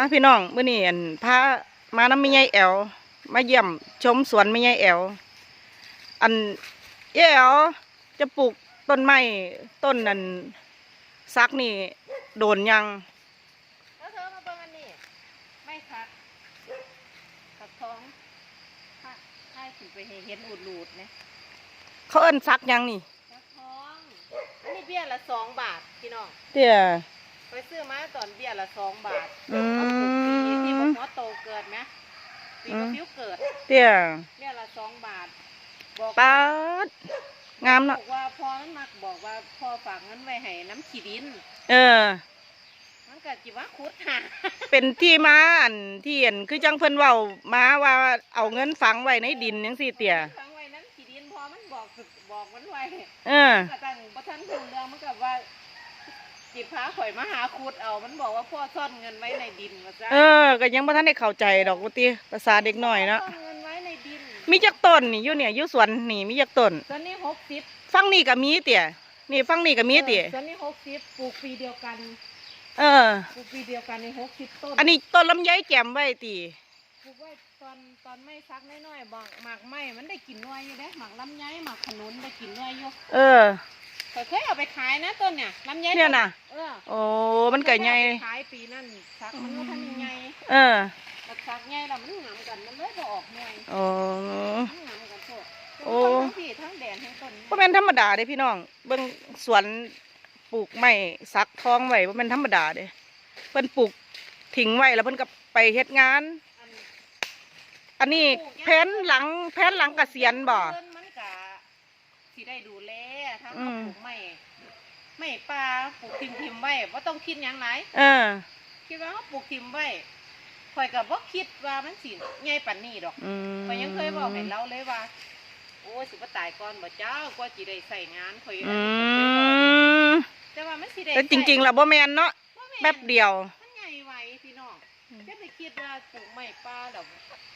มาพี่น้องมื้อนี้อันพามาน้ำไม่ใหญ่แอวมาเยี่ยมชมสวนไม่ใหญ่แอวอันเอ๋แอวจะปลูกต้นไม้ต้นนันซักนี่โดนยังแล้วเธอมาเบิ่งอันนี้ไม่คักขับท้องถ้าถ้าขึ้นไปเห็นอูดรูดๆนะเขาเอิ้นซักยังนี่ขับท้องอันนี้เบี้ยละสองบาทพี่น้องเตี้ยไปซื้อมาตอนเบี้ยละสองบาท อืเอาปลูกปีที่ ม บ่หัวโตเกิดไหม ปีอืก็มฟิวเกิดเตี้ยเบี้ยละสองบาท บอกปาดงามบเนาะอกว่าพ่อมันมักบอกว่าพ่อฝากเงินไว้ให้น้ำขี้ดิน เออ มันก็จิว่าขุดหาเป็นที่มาอันที่อันคือจังเพิ่นเว้ามาว่าเอาเงินฝังไว้ในดินจังซี่เตี้ยฝังไว้น้ำขี้ดินพอมันบอกสึกบอกมันไว้เออกระทั่งประทันถึงเรื่องมันกับว่า จิบพาข่อยมาหาขุดเอามันบอกว่าพ่อซ่อนเงินไว้ในดินว่าจ้ะเออ ก็ยังบ่ทันได้เข้าใจดอกว่าติภาษาเด็กน้อยเนาะซ่อนเงินไว้ในดินมีจักต้นนี่อยู่เนี่ยอยู่สวนนี่มีจักต้นตอนนี้หกสิบฟังนี่ก็มีเตี่ยนี่ฟังนี่ก็มีเตี่ยตอนนี้หกสิบปลูกปีเดียวกันเออ ปลูกปีเดียวกันในหกสิบต้นอันนี้ต้นลำไยแก้มไว้ติปลูกไว้ตอนตอนไม่ซักน้อยๆบอกหมากไม้มันได้กินน้อยอยู่เด้หมากลำไยหมากขนุนได้กินน้อยอยู่เออ ข่อยเคยเอาไปขายนะต้นเนี่ยลำไยเนี่ยน่ะ เออโอ้มันก็ใหญ่เคยเอาไปขายปีนั่นซักมันก็ทันใหญ่เออแต่ซักใหญ่แล้วมันหงามกันมันเลยบ่ออกหน่วยโอ้ทั้งหนำกันโซ่โอ้ ทั้งพี่ทั้งแดนทั้งต้นบ่แม่นธรรมดาเด้พี่น้อง เบิ่งสวนปลูกไม้สักทองไว้บ่แม่นธรรมดาเด้เพิ่นปลูกทิ้งไว้แล้วเพิ่นก็ไปเฮ็ดงาน อันอันนี้แผนหลังแผนหลังเกษียณบ่ เพิ่นมันกะ สิได้ดูแลทั้งอืเขามปลูกไม้ไม้ป่าปลูกทิมทิมๆไว้บ่ต้องคิดหยังหลายเออ คิดว่าเขาปลูกทิมไว้ข่อยก็บ่คิดว่ามันสิใหญ่ปานนี้ดอกอืมข่อยยังเคยบอกให้เราเลยว่าโอ้ยสิบ่ตายก่อนบ่เจ้ากว่าสิได้ใส่งานข่อยอืมแต่ว่ามันสิได้แต่จริงๆแล้วบ่แม่นเนาะบ่ม่นแป๊บเดียวมันใหญ่ไว้พี่น้องจะไปคิดว่าปลูกไม้ป่าแล้ว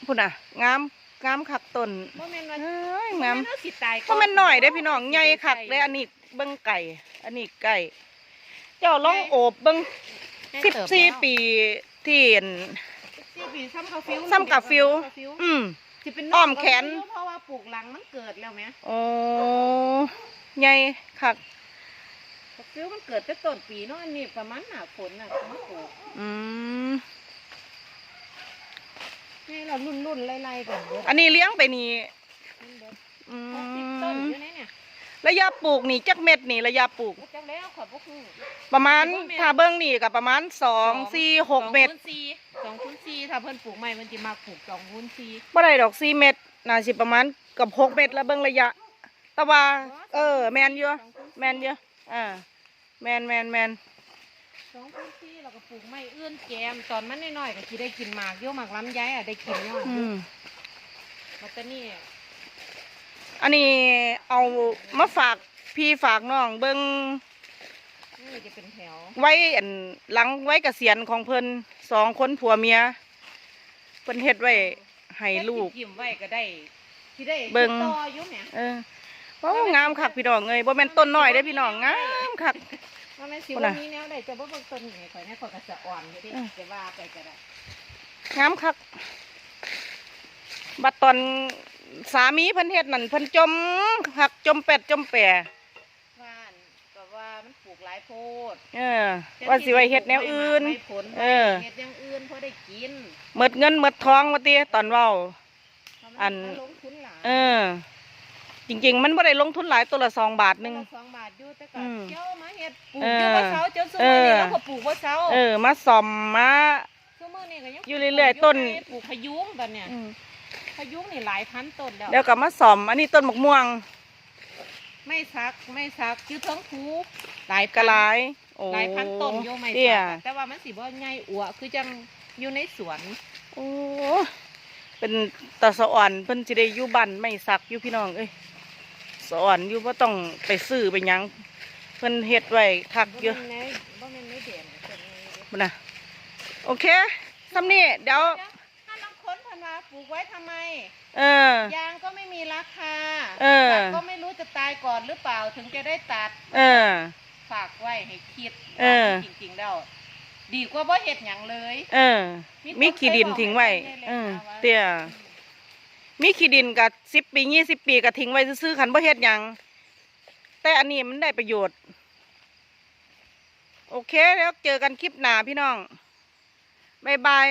พุ่นน่ะงาม งามคักต้นบ่แม่นว่าเอ้ยบ่งามแนว่าสิตายก็แม่นหน่อยได้อพี่น้องใหญ่คักเลยอันนี้เบิ่งไก่ อันนี้ไก่ เจ้าลองโอบเบิ่งสิบสี่ปีที่อั่นสี่ปีซ้ำกาฟิวซ้ำกับฟิวซ้ำกับฟิว อืม สิเป็นอ้อมแขน เพราะว่าปลูกหลังมันเกิดแล้วไหมโอ้ใหญ่คักกาฟิวมันเกิดแต่ต้นปีเนาะอันนี้ประมาณหน้าฝนน่ะมาปลูกอืม ให้เรารุ่นๆไล่ๆกันเบิดอันนี้เลี้ยงไปนี่มันเบิดอืหกสิบต้นมอยู่ในเนี่ยระยะปลูกนี่จักเม็ดนี่ระยะปลูกจังแล้วขอบพระคุณประมาณสิบกว่าเม็ดถ้าเบิ่งนี่ก็ประมาณสองสี่หกเม็ดสองคูณสี่สองคูณสี่ถ้าเพิ่นปลูกใหม่มันจะมาปลูกสองคูณสี่บ่ได้ดอกสี่เม็ดน่าสิประมาณเกับหกเม็ดแล้วเบิ่งระยะ แต่ว่า เออ แมนอยู่สงคูณสี่แมนอยู่อ่าแมนแมนแมน สองคูณสี่เราก็ปลูกไม้เอื้อนแกมตอนมันน้อยๆก็สิได้กินหมากเยอะหมากลำไยอะได้กินยอดอืมมาตานี่อันนี้เอามาฝากพี่ฝากน้องเบิ่งนี่จะเป็นแถวไว้อันหลังไว้เกษียณของเพิ่นสองคนผัวเมียเพิ่นเฮ็ดไว้ให้ลูกแต่ที่ทิมไว้ก็ได้ที่ได้เบิ่ง ต่ออยู่แหมเออโอ้งามคักพี่น้องเอ้ยบ่แม่นต้นน้อยเด้อพี่น้องงามคัก ว่าแม่นสิพูดว่าน่ะมีแนวใดจะบ่เบิ่งต้นนี่ข่อยให้ข่อยก็จะอ่อนอยู่เดิอืม จะว่าไปก็ได้งามคัก บัดตอนสามีเพิ่นเฮ็ดนั่นเพิ่นจมคักจมเป็ดจมแปรว่าอันก็ว่ามันปลูกหลายโพดเออ ว่าสิไว้เฮ็ดแนวอื่นไว้ผลเออ เฮ็ดอย่างอื่นพอได้กินหมดเงินหมดทองว่าติตอนเว้า เพราะมัอัน ลงทุนหลายเออ จริง ๆ มันบ่ได้ลงทุนหลายตัวละสองบาทหนึงตัวละสองบาท อยู่แต่ก็อืมเจ้ามาเฮ็ดปลูกเอออยู่บ่เซาจนซุเอมื้อนี้อเราก็ปลูกบ่เซาเออมาซ่อมมาซุมื้อนี้ก็ยังอยู่เรื่อยๆต้นปลูกพะยุงตอนเนี้ยอืมพะยุงนี่หลายพันต้นแล้วแล้วก็มาซ่อมอันนี้ต้นมะม่วง ไม่ซักไม่ซักคือทั้งคูหลายกระหลายโอ้หลายพันต้นโยไม่เตี้ยซักแต่ว่ามันสิบ่ใหญ่อัวคือจังอยู่ในสวนโอ้เป็นตาสะอ่อนเพิ่นสิได้อยู่บ้านไม่สักอยู่พี่น้องเอ้ย สะอ่อนอยู่บ่ต้องไปซื้อไปหยังเพิ่นเฮ็ดไว้คักบ่อยู่แม่นในบ่แม่นในเด่นต้นนี้เด้พุ่นน่ะโอเคซำนี้เดี๋ยว ถ้าลองค้นพันว่าปลูกไว้ทำไม เออ ยางก็ไม่มีราคาเออสัตว์ก็ไม่รู้จะตายก่อนหรือเปล่าถึงจะได้ตัด เออ ฝากไว้ให้คิดเออ จริงๆแล้วดีกว่าบ่เฮ็ดหยังเลย เออมีขี้ดินทิ้งไว้เออเตี้ย มีขี้ดินกับสิบปียี่สิบปีก็ทิ้งไว้ซื้อๆคันบ่เฮ็ดหยัง แต่อันนี้มันได้ประโยชน์ โอเคแล้วเจอกันคลิปหน้าพี่น้องบายบาย